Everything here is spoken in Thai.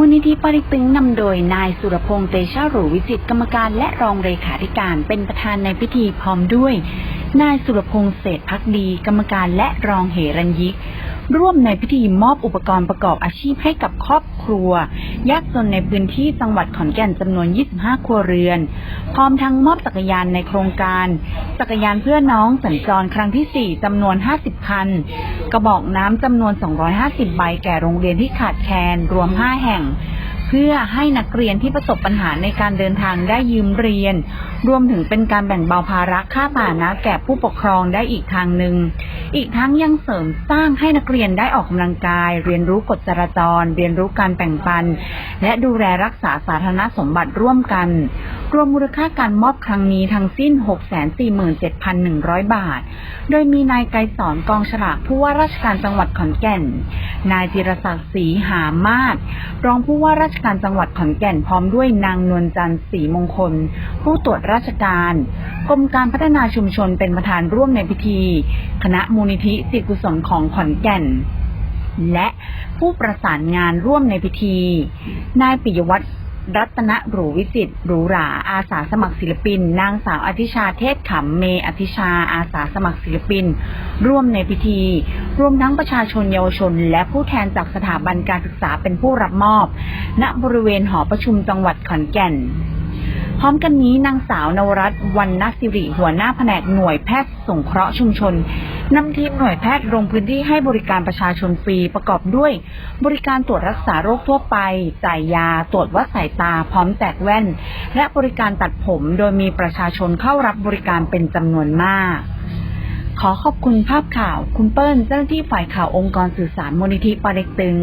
ูลนิธิปริตึงนำโดยนายสุรพงษ์เตชะหรูวิจิตกรรมการและรองเลขาธิการเป็นประธานในพิธีพร้อมด้วย นายสุรพงษ์เศษพักดี กรรมการและรองเหรัญยิก ร่วมในพิธีมอบอุปกรณ์ประกอบอาชีพให้กับครอบครัวยากจนในพื้นที่จังหวัดขอนแก่นจำนวน 25 ครัวเรือน พร้อมทั้งมอบจักรยานในโครงการ จักรยานเพื่อน้องสัญจรครั้งที่ 4จำนวน 50 คัน กระบอกน้ำจำนวน 250 ใบแก่โรงเรียนที่ขาดแคลนรวม 5 แห่ง เพื่อให้นักเรียนที่ประสบปัญหาในการเดินทางได้ยืมเรียน รวมถึงเป็นการแบ่งเบาภาระค่าผ่านะแก่ผู้ปกครองได้อีกทางหนึ่ง อีกทั้งยังเสริมสร้างให้นักเรียนได้ออกกำลังกาย เรียนรู้กฎจราจร เรียนรู้การแบ่งปัน และดูแลรักษาสาธารณสมบัติร่วมกัน รวมมูลค่าการมอบครั้งนี้ทั้งสิ้น 647,100 บาท โดยมีนายไกรสอนกองฉลากผู้ว่าราชการจังหวัดขอนแก่น นายจิรศักดิ์ศรีหามาศรองผู้ว่าราชการจังหวัดขอนแก่นพร้อมด้วยนางนวลจันทร์ศรีมงคล ผู้ตรวจราชการกรมการพัฒนาชุมชนเป็นประธานร่วมในพิธี คณะมูลนิธิสิทธิกุศลของขอนแก่น และผู้ประสานงานร่วมในพิธี นายปิยวัฒน์รัตนหรูวิจิตรหรูหราอาสาสมัครศิลปิน นางสาวอธิชาเทศขำเมอธิชาอาสาสมัครศิลปิน ร่วมในพิธี รวมทั้งประชาชนเยาวชน และผู้แทนจากสถาบันการศึกษาเป็นผู้รับมอบ ณบริเวณหอประชุมจังหวัดขอนแก่น พร้อมกันนี้นางสาวนวรัตน์วันนสิริหัวหน้าแผนกหน่วยแพทย์สงเคราะห์ชุมชนนำทีมหน่วยแพทย์ลงพื้นที่ให้บริการประชาชนฟรีประกอบด้วย บริการตรวจรักษาโรคทั่วไป จ่ายยา ตรวจวัดสายตา พร้อมแจกแว่น และบริการตัดผมโดยมีประชาชนเข้ารับบริการเป็นจำนวนมาก ขอขอบคุณภาพข่าว คุณเปิ้ลเจ้าหน้าที่ฝ่ายข่าวองค์กรสื่อสารมูลนิธิปาเล็กตึง